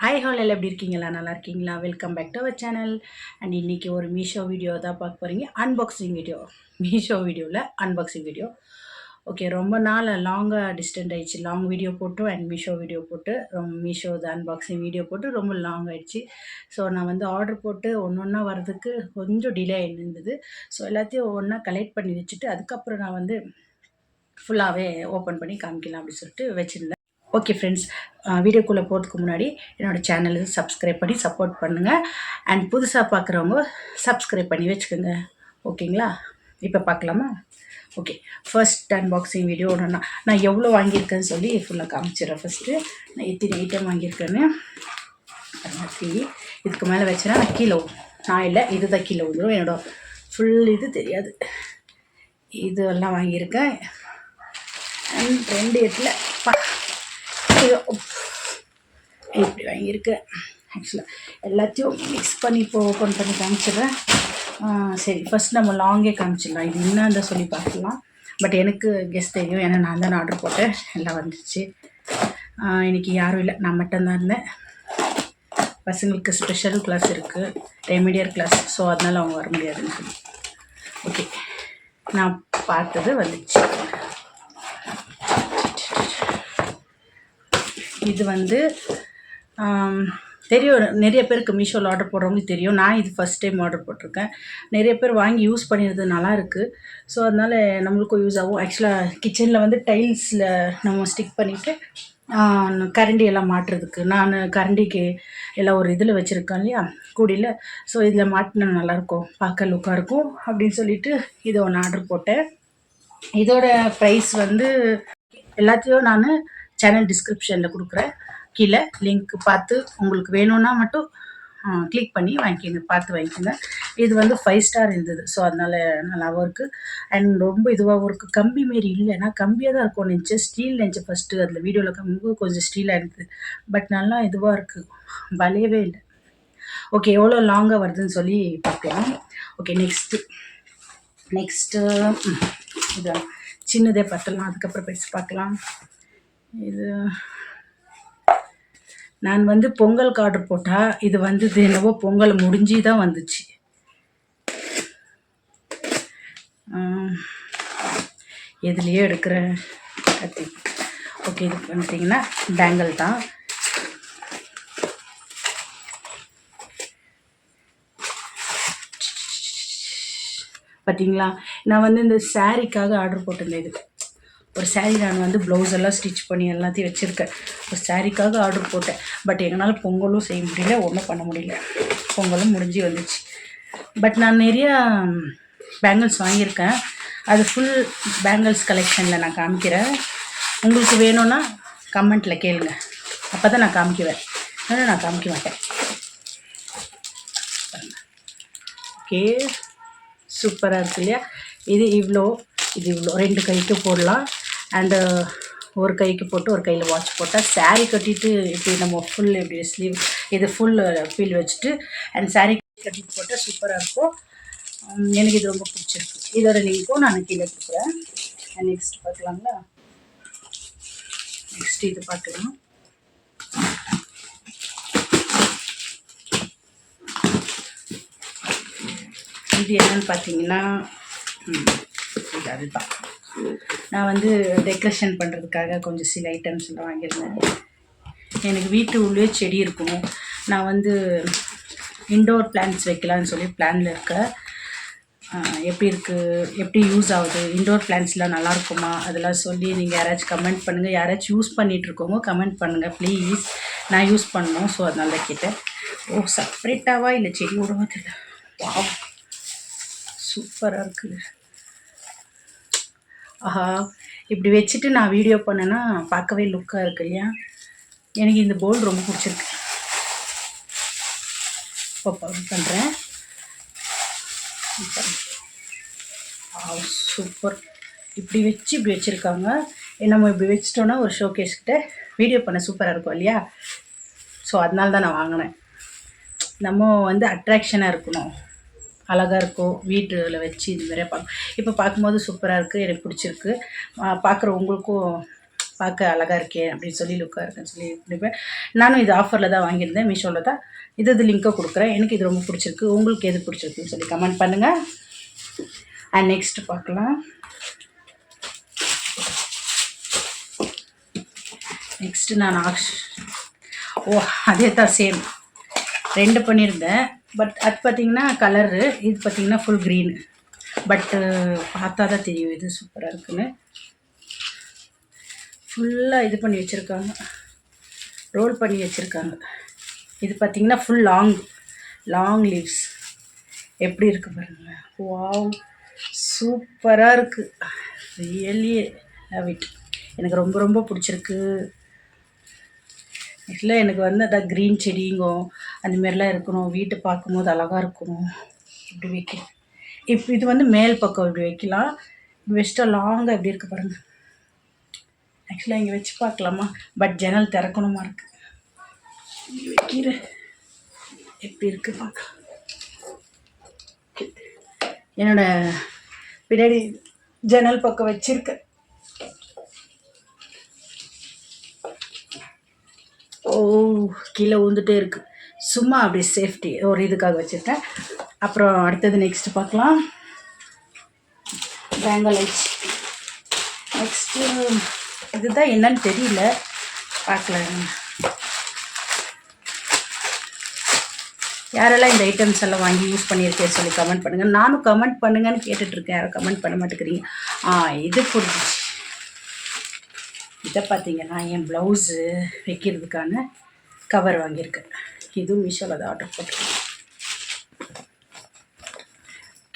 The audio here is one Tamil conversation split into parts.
ஹாய் ஹால் எல்லாம் எப்படி இருக்கீங்களா? நல்லா இருக்கீங்களா? Welcome back to our channel and இன்றைக்கி ஒரு மீஷோ வீடியோ தான் பார்க்க போகிறீங்க அன்பாக்சிங் வீடியோ மீஷோ வீடியோவில் அன்பாக்சிங் வீடியோ ஓகே ரொம்ப நாள் லாங்காக டிஸ்டன்ட் ஆயிடுச்சு. லாங் வீடியோ போட்டு அண்ட் மீஷோ வீடியோ போட்டு ரொம்ப மீஷோ அன்பாக்சிங் வீடியோ போட்டு ரொம்ப லாங் ஆகிடுச்சு ஸோ நான் வந்து ஆர்டர் போட்டு ஒன்று ஒன்றா வர்றதுக்கு கொஞ்சம் டிலே இருந்தது ஸோ எல்லாத்தையும் ஒன்றா கலெக்ட் பண்ணி வச்சுட்டு அதுக்கப்புறம் நான் வந்து ஃபுல்லாகவே ஓப்பன் பண்ணி காமிக்கலாம் அப்படின்னு சொல்லிட்டு வச்சுருந்தேன். ஓகே ஃப்ரெண்ட்ஸ் வீடியோக்குள்ளே போகிறதுக்கு முன்னாடி என்னோடய சேனலுக்கு சப்ஸ்கிரைப் பண்ணி சப்போர்ட் பண்ணுங்கள் அண்ட் புதுசாக பார்க்குறவங்க சப்ஸ்கிரைப் பண்ணி வச்சுக்கோங்க. ஓகேங்களா இப்போ பார்க்கலாமா ஓகே ஃபர்ஸ்ட் அன்பாக்சிங் வீடியோ ஒன்றுனா நான் எவ்வளோ வாங்கியிருக்கேன்னு சொல்லி ஃபுல்லாக காமிச்சிடுறேன் ஃபஸ்ட்டு நான் எத்தனை ஐட்டம் வாங்கியிருக்கேன்னு. த்ரீ இதுக்கு மேலே வச்சேன்னா நான் கீழே நான் இல்லை இதுதான் கீழே விழுந்துடும் என்னோட ஃபுல் இது தெரியாது. இதெல்லாம் வாங்கியிருக்கேன். அண்ட் ரெண்டு எட்டில் பா எல்லாத்தையும் இப்படி வாங்கியிருக்கேன் ஆக்சுவலாக எல்லாத்தையும் மிக்ஸ் பண்ணி இப்போ ஓப்பன் பண்ணி காமிச்சிடுறேன். சரி ஃபஸ்ட் நம்ம லாங்கே காமிச்சிடலாம். இது என்னன்னு சொல்லி பார்க்கலாம். பட் எனக்கு கெஸ்ட் தெரியும். ஏன்னா நான் தான் ஆர்டர் போட்டேன். எல்லாம் வந்துச்சு இன்றைக்கி யாரும் இல்லை. நான் மட்டும்தான் இருந்தேன். பசங்களுக்கு ஸ்பெஷல் கிளாஸ் இருக்குது ரெமிடியர் கிளாஸ் ஸோ அதனால் அவங்க வர முடியாதுன்னு ஓகே நான் பார்த்தது வந்துச்சு. இது வந்து தெரியும். நிறைய பேருக்கு மீஷோவில் ஆர்டர் போடுறவங்களுக்கு தெரியும். நான் இது ஃபஸ்ட் டைம் ஆர்டர் போட்டிருக்கேன். நிறைய பேர் வாங்கி யூஸ் பண்ணிடுறது நல்லா இருக்குது ஸோ அதனால் நம்மளுக்கும் யூஸ் ஆகும். ஆக்சுவலாக கிச்சனில் வந்து டைல்ஸில் நம்ம ஸ்டிக் பண்ணிவிட்டு கரண்டி எல்லாம் மாட்டுறதுக்கு. நான் கரண்டிக்கு எல்லாம் ஒரு இதில் வச்சுருக்கேன் இல்லையா? கூடியில். ஸோ இதில் மாட்டினா நல்லாயிருக்கும் பார்க்க லுக்காக இருக்கும் அப்படின்னு சொல்லிட்டு இதை ஒன்று ஆர்டர் போட்டேன். இதோட ப்ரைஸ் வந்து எல்லாத்தையும் நான் சேனல் டிஸ்கிரிப்ஷனில் கொடுக்குறேன் கீழே லிங்க் பார்த்து உங்களுக்கு வேணும்னா மட்டும் கிளிக் பண்ணி வாங்கிக்கோங்க பார்த்து வாங்கிக்கோங்க. இது வந்து ஃபைவ் ஸ்டார் இருந்தது. ஸோ அதனால் நல்லாவும் இருக்குது அண்ட் ரொம்ப இதுவாகவும் இருக்குது கம்பி மாரி இல்லைன்னா கம்பியாக தான் இருக்கும். நினச்சி ஸ்டீல் நினச்சி ஃபஸ்ட்டு அதில் வீடியோவில் கம்பி கொஞ்சம் ஸ்டீலாக இருந்தது. பட் நல்லா இதுவாக இருக்குது வலையவே இல்லை. ஓகே எவ்வளோ லாங்காக வருதுன்னு சொல்லி பார்க்கலாம். ஓகே நெக்ஸ்ட்டு நெக்ஸ்ட்டு இதான் சின்னதே பார்த்துடலாம். அதுக்கப்புறம் பேசி பார்க்கலாம். இது நான் வந்து பொங்கலுக்கு ஆர்டர் போட்டால் இது வந்து என்னவோ பொங்கல் முடிஞ்சு தான் வந்துச்சு. எதுலேயே எதுலேயோ எடுக்கிற கத்தி. ஓகே இது பண்ணிட்டீங்கன்னா பேங்கிள் தான். பார்த்தீங்களா நான் வந்து இந்த சாரீக்காக ஆர்டர் போட்டிருந்தேன் இது. ஒரு saree நான் வந்து ப்ளவுஸ் எல்லாம் ஸ்டிச் பண்ணி எல்லாத்தையும் வச்சுருக்கேன். ஒரு சாரீக்காக ஆர்டர் போட்டேன். பட் எங்களால் பொங்கலும் செய்ய முடியல ஒன்றும் பண்ண முடியல. பொங்கலும் முடிஞ்சு வந்துச்சு. பட் நான் நிறையா பேங்கிள்ஸ் வாங்கியிருக்கேன். அது ஃபுல் பேங்கிள்ஸ் கலெக்ஷனில் நான் காமிக்கிறேன். உங்களுக்கு வேணும்னா கமெண்ட்டில் கேளுங்க. அப்போ தான் நான் காமிக்குவேன். இல்லைன்னா நான் காமிக்க மாட்டேன். ஓகே சூப்பராக இருக்கு இல்லையா? இது இவ்வளோ இது இவ்வளோ ரெண்டு கைக்கு போடலாம். அண்டு uh, ஒரு கைக்கு போட்டு ஒரு கையில் வாட்ச் போட்டால் saree கட்டிட்டு இப்படி நம்ம ஃபுல் இப்படி ஸ்லீவ் இது ஃபுல் ஃபீல் uh, வச்சுட்டு அண்ட் saree கட்டிட்டு போட்டால் சூப்பராக இருக்கும். எனக்கு இது ரொம்ப பிடிச்சிருக்கு. இதோட லிங்க்கும் நான் கீழே கொடுக்குறேன் நெக்ஸ்ட் பார்க்கலாங்களா? நெக்ஸ்ட் இது பார்க்கலாம். இது என்னன்னு பார்த்தீங்கன்னா இது அதுதான். நான் வந்து டெக்கரேஷன் பண்ணுறதுக்காக கொஞ்சம் சில ஐட்டம்ஸ் எல்லாம் வாங்கியிருந்தேன். எனக்கு வீட்டு உள்ளே செடி இருக்கும் நான் வந்து இன்டோர் பிளான்ட்ஸ் வைக்கலான்னு சொல்லி பிளானில் இருக்கேன். எப்படி இருக்குது எப்படி யூஸ் ஆகுது? இண்டோர் பிளான்ட்ஸ்லாம் நல்லா இருக்குமா? அதெல்லாம் சொல்லி நீங்கள் யாராச்சும் கமெண்ட் பண்ணுங்கள் யாராச்சும் யூஸ் பண்ணிகிட்ருக்கோங்க கமெண்ட் பண்ணுங்கள் ப்ளீஸ் நான் யூஸ் பண்ணோம் ஸோ அதனால கேட்டேன். ஓ செப்ரேட்டாவா இல்லை செடி செடியோடவா தெரியல வா சூப்பராக இருக்குது ஆஹா இப்படி வச்சுட்டு நான் வீடியோ பண்ணேன்னா பார்க்கவே லுக்காக இருக்கு இல்லையா? எனக்கு இந்த போல் ரொம்ப பிடிச்சிருக்கு. இப்போ பண்ணுறேன் சூப்பர் இப்படி வச்சு இப்படி வச்சுருக்காங்க. நம்ம இப்படி வச்சிட்டோன்னா ஒரு ஷோகேஸ்கிட்ட வீடியோ பண்ண சூப்பராக இருக்கும் இல்லையா? ஸோ அதனால தான் நான் வாங்கினேன். நம்ம வந்து அட்ராக்ஷனாக இருக்கணும். அழகாக இருக்கும். வீட்டில் வச்சு இது மாதிரியே பார்க்கும் இப்போ பார்க்கும்போது சூப்பராக இருக்குது எனக்கு பிடிச்சிருக்கு. பார்க்குற உங்களுக்கும் பார்க்க அழகாக இருக்கே அப்படின்னு சொல்லி லுக்காக இருக்குன்னு சொல்லி கொடுப்பேன் நானும் இது ஆஃபரில் தான் வாங்கியிருந்தேன். மீஷோவில் தான். இது இது லிங்க்கை கொடுக்குறேன். எனக்கு இது ரொம்ப பிடிச்சிருக்கு. உங்களுக்கு எது பிடிச்சிருக்குன்னு சொல்லி கமெண்ட் பண்ணுங்கள் அண்ட் நெக்ஸ்ட் பார்க்கலாம். நெக்ஸ்ட்டு நான் ஆக்ஷ் ஓ அதே தான் சேம் ரெண்டு பண்ணியிருந்தேன். பட் அது பார்த்தீங்கன்னா கலரு இது பார்த்தீங்கன்னா ஃபுல் க்ரீன் பட்டு பார்த்தா தான் தெரியும் இது சூப்பராக இருக்குன்னு. ஃபுல்லாக இது பண்ணி வச்சுருக்காங்க. ரோல் பண்ணி வச்சுருக்காங்க. இது பார்த்தீங்கன்னா ஃபுல் லாங் லாங் லீவ்ஸ் எப்படி இருக்குது பாருங்கள் வாவ் சூப்பராக இருக்குது ரியலி லவ் இட் எனக்கு ரொம்ப ரொம்ப பிடிச்சிருக்கு. இல்லை எனக்கு வந்து அதான் க்ரீன் செடிங்கும் அந்தமாரிலாம் இருக்கணும். வீட்டை பார்க்கும்போது அழகாக இருக்கணும். இப்படி வைக்க இப்போ இது வந்து மேல் பக்கம் இப்படி வைக்கலாம். பெஸ்ட்டாக லாங்காக இப்படி இருக்க பாருங்க. ஆக்சுவலாக இங்கே வச்சு பார்க்கலாமா? பட் ஜன்னல் திறக்கணுமா இருக்கு. வைக்கிறேன். எப்படி இருக்கு பார்க்க என்னோட பின்னாடி ஜன்னல் பக்கம் வச்சுருக்கேன். ஓ கீழே உந்துட்டே இருக்கு. சும்மா அப்படி சேஃப்டி ஒரு இதுக்காக வச்சுருக்கேன். அப்புறம் அடுத்தது நெக்ஸ்ட் பார்க்கலாம். பேங்கலைட்ஸ் நெக்ஸ்ட்டு இதுதான் என்னன்னு தெரியல. பார்க்கலாம். யாரெல்லாம் இந்த ஐட்டம்ஸ் எல்லாம் வாங்கி யூஸ் பண்ணியிருக்கேன் சொல்லி கமெண்ட் பண்ணுங்கள் நானும் கமெண்ட் பண்ணுங்கன்னு கேட்டுட்ருக்கேன் யாரும் கமெண்ட் பண்ண மாட்டேங்கிறீங்க. ஆ இது புரிஞ்சிச்சு. இதை பார்த்தீங்கன்னா என் ப்ளவுஸு வைக்கிறதுக்கான கவர் வாங்கியிருக்கேன். இதுவும் மீஷோவில் தான் ஆர்டர் போட்டிருக்கேன்.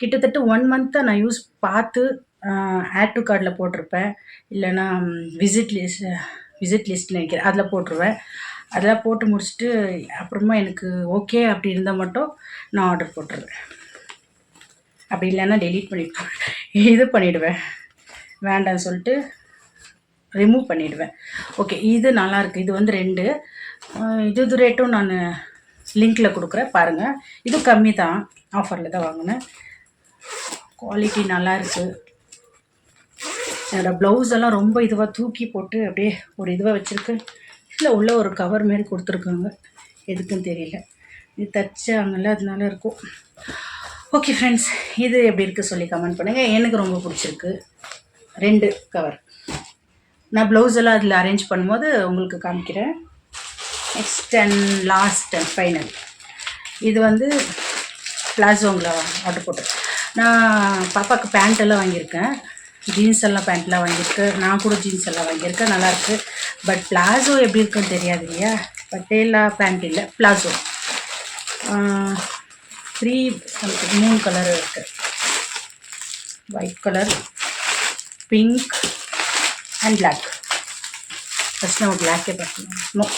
கிட்டத்தட்ட ஒன் மந்த்தாக நான் யூஸ் பார்த்து ஆட் டு கார்டில் போட்டிருப்பேன். இல்லைன்னா விசிட் லிஸ்ட் விசிட் லிஸ்ட்டில் நினைக்கிறேன் அதில் போட்டுருவேன். அதெல்லாம் போட்டு முடிச்சுட்டு அப்புறமா எனக்கு ஓகே அப்படி இருந்தால் மட்டும் நான் ஆர்டர் போட்டுருவேன். அப்படி இல்லைன்னா டெலீட் பண்ணிவிட்டு இது பண்ணிவிடுவேன் வேண்டாம்னு சொல்லிட்டு ரிமூவ் பண்ணிவிடுவேன் ஓகே இது நல்லாயிருக்கு இது வந்து ரெண்டு. இது இது ரேட்டும் நான் லிங்க்கில் கொடுக்குறேன். பாருங்கள் இது கம்மி தான். ஆஃபரில் தான் வாங்கினேன். குவாலிட்டி நல்லா இருக்குது என்னோடய ப்ளவுஸ் எல்லாம் ரொம்ப இதுவாக தூக்கி போட்டு அப்படியே ஒரு இதுவாக வச்சுருக்கு. இல்லை உள்ள ஒரு கவர் மாரி கொடுத்துருக்காங்க. எதுக்குன்னு தெரியல. இது தைச்சாங்கல்ல அதனால இருக்கும். ஓகே ஃப்ரெண்ட்ஸ் இது எப்படி இருக்குது சொல்லி கமெண்ட் பண்ணுங்கள் எனக்கு ரொம்ப பிடிச்சிருக்கு. ரெண்டு கவர் நான் ப்ளவுஸ் எல்லாம் அதில் அரேஞ்ச் பண்ணும்போது உங்களுக்கு காமிக்கிறேன். Next and last and final இது வந்து பிளாசோங்கில் ஆர்டர் போட்டேன் நான் பாப்பாவுக்கு பேண்ட் எல்லாம் வாங்கியிருக்கேன். ஜீன்ஸ் எல்லாம் பேண்ட்லாம் வாங்கியிருக்கேன் நான் கூட ஜீன்ஸ் எல்லாம் வாங்கியிருக்கேன். நல்லாயிருக்கு பட் பிளாசோ எப்படி இருக்குன்னு தெரியாது இல்லையா? பட்டேலா பேண்ட் இல்லை. பிளாசோ த்ரீ மூணு கலர் இருக்குது white colour pink and black first நம்ம பிளாக்கே பார்க்கலாம்.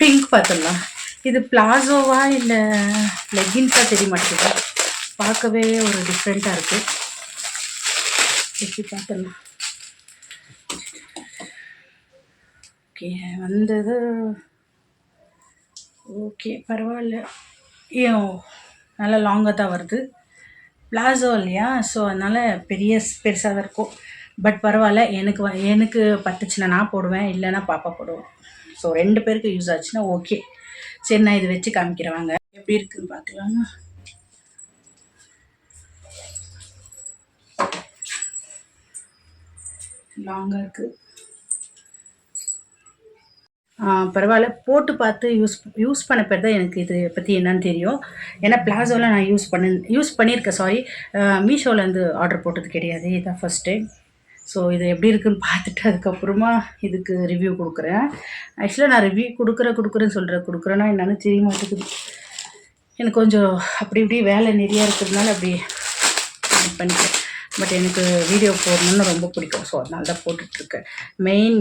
பிங்க் பார்த்துடலாம். இது பிளாசோவா இல்லை லெகின்ஸாக தெரிய மாட்டேங்குது பார்க்கவே ஒரு டிஃப்ரெண்ட்டாக இருக்குது எப்படி பார்த்துடலாம்? ஓகே வந்தது. ஓகே பரவாயில்ல. ஏன் நல்லா லாங்காக தான் வருது. பிளாசோ இல்லையா? ஸோ அதனால் பெரிய பெருசாக தான் இருக்கும். பட் பரவாயில்ல எனக்கு வ- எனக்கு பட்டுச்சுன்னா நான் போடுவேன் இல்லைன்னா பாப்பா போடுவோம் ஸோ ரெண்டு பேருக்கு யூஸ் ஆச்சுன்னா ஓகே சரி நான் இதை வச்சு காமிக்கிறவாங்க எப்படி இருக்குன்னு பார்க்கலாமா? லாங்காக இருக்குது பரவாயில்ல. போட்டு பார்த்து யூஸ் யூஸ் பண்ண பேர் தான் எனக்கு இது பற்றி என்னன்னு தெரியும். ஏன்னா பிளாசோவில் நான் யூஸ் பண்ண யூஸ் பண்ணியிருக்கேன் சாரி மீஷோவிலேருந்து ஆர்டர் போட்டது கிடையாது. இதான் ஃபஸ்ட் டைம் ஸோ இது எப்படி இருக்குன்னு பார்த்துட்டு அதுக்கப்புறமா இதுக்கு ரிவ்யூ கொடுக்குறேன். ஆக்சுவலாக நான் ரிவ்யூ கொடுக்குற கொடுக்குறேன்னு சொல்கிறேன் கொடுக்குறேன்னா என்னென்னு தெரிய மாட்டேங்குது. எனக்கு கொஞ்சம் அப்படி இப்படி வேலை நிறையா இருக்கிறதுனால அப்படி இது பண்ணிக்கிறேன். பட் எனக்கு வீடியோ போடணும்னு ரொம்ப பிடிக்கும். ஸோ அதனால தான் போட்டுட்ருக்கேன். மெயின்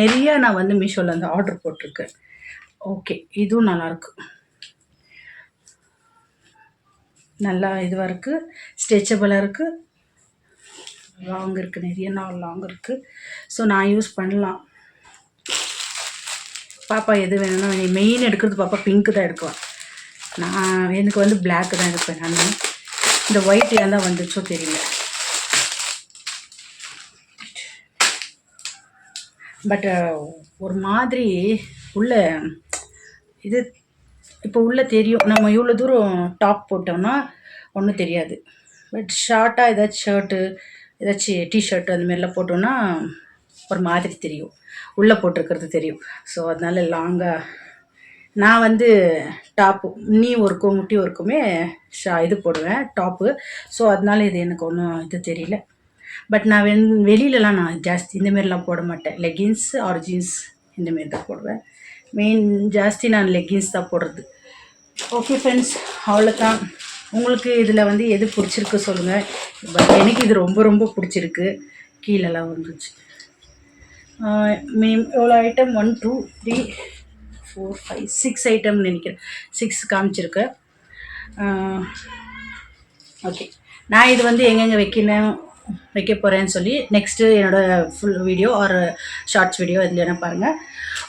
நிறையா நான் வந்து மீஷோவில் வந்து ஆர்டர் போட்டிருக்கேன். ஓகே இதுவும் நல்லாயிருக்கு நல்லா இதுவாக இருக்குது ஸ்ட்ரெச்சபிளாக இருக்குது லாங் இருக்குது நிறைய நாள் லாங் இருக்குது ஸோ நான் யூஸ் பண்ணலாம். பாப்பா எது வேணும்னா மெயின் எடுக்கிறது பாப்பா பிங்க்கு தான் எடுக்குவேன் நான் எனக்கு வந்து பிளாக் தான் எடுப்பேன் நான். இந்த ஒயிட் ஏன் தான் வந்துச்சோ தெரியல. பட் ஒரு மாதிரி உள்ள இது இப்போ உள்ள தெரியும். நம்ம இவ்வளோ தூரம் டாப் போட்டோம்னா ஒன்றும் தெரியாது. பட் ஷார்ட்டாக ஏதாச்சும் ஷர்ட்டு ஏதாச்சும் டிஷர்ட் அந்த மாதிரிலாம் போட்டோன்னா ஒரு மாதிரி தெரியும். உள்ளே போட்டிருக்கிறது தெரியும். ஸோ அதனால லாங்காக நான் வந்து டாப்பு நீ ஒர்க்கும் முட்டி ஒர்க்குமே ஷா இது போடுவேன் டாப்பு ஸோ அதனால இது எனக்கு ஒன்றும் இது தெரியல. பட் நான் வெ வெளியிலலாம் நான் ஜாஸ்தி இந்தமாரிலாம் போட மாட்டேன். லெகின்ஸ் ஆர் ஜீன்ஸ் இந்தமாரி தான் போடுவேன். மெயின் ஜாஸ்தி நான் லெகின்ஸ் தான் போடுறது. ஓகே ஃப்ரெண்ட்ஸ் அவ்வளோதான் உங்களுக்கு இதில் வந்து எது பிடிச்சிருக்கு சொல்லுங்கள் பட் எனக்கு இது ரொம்ப ரொம்ப பிடிச்சிருக்கு. கீழெல்லாம் வந்துச்சு மீன் எவ்வளோ item one two three four five six item நினைக்கிறேன். சிக்ஸ் காமிச்சிருக்கு. ஓகே நான் இது வந்து எங்கெங்கே வைக்கணும்? வைக்க போகிறேன்னு சொல்லி நெக்ஸ்ட்டு என்னோடய full video or shorts video இதில் என்ன பாருங்கள்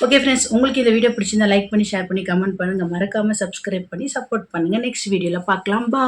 ஓகே ஃப்ரெண்ட்ஸ் உங்களுக்கு இந்த வீடியோ பிடிச்சிருந்தா லைக் பண்ணி ஷேர் பண்ணி கமெண்ட் பண்ணுங்கள் மறக்காமல் சப்ஸ்கிரைப் பண்ணி சப்போர்ட் பண்ணுங்கள் நெக்ஸ்ட் வீடியோவில் பார்க்கலாம். பா